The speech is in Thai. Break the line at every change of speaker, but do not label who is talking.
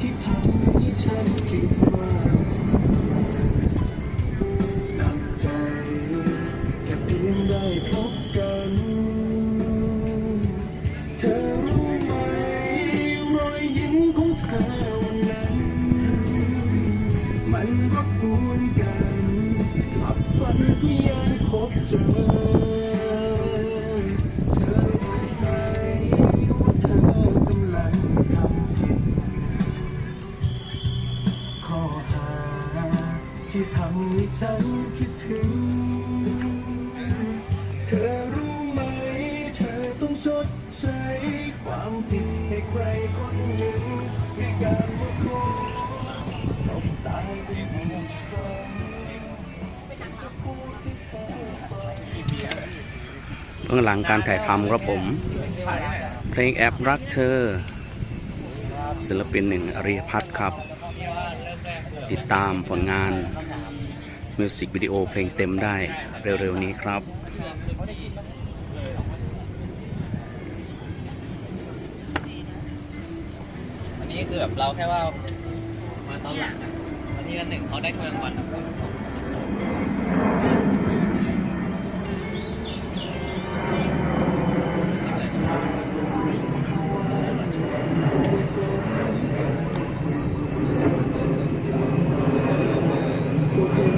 ที่ทำให้ฉันคิดว่าหนักใจแค่เพียงได้พบกันเธอรู้ไหมรอยยิ้มของเธอวันนั้นมันก็กวนกันหลับฝันก็ยังพบเจอ ที่ทำให้ฉันคิดถึง เธอรู้ไหม เธอต้องชดใช้ความผิดให้ใครคนหนึ่งด้วยการมาขอตบตายเป็นผู้ฟังจะพูดที่เธอฟัง
เบื้องหลังการถ่ายทำครับผม เพลงแอบรักเธอ ศิลปินหนึ่งอริยพัฒน์ครับ ติดตามผลงานมิวสิกวิดีโอเพลงเต็มได้เร็วๆนี้ครับ
อันนี้คือแบบเราแค่ว่ามาตอนหลังวันนี้กันหนึ่งเขาได้ถ้วยรางวัลอะ Thank you.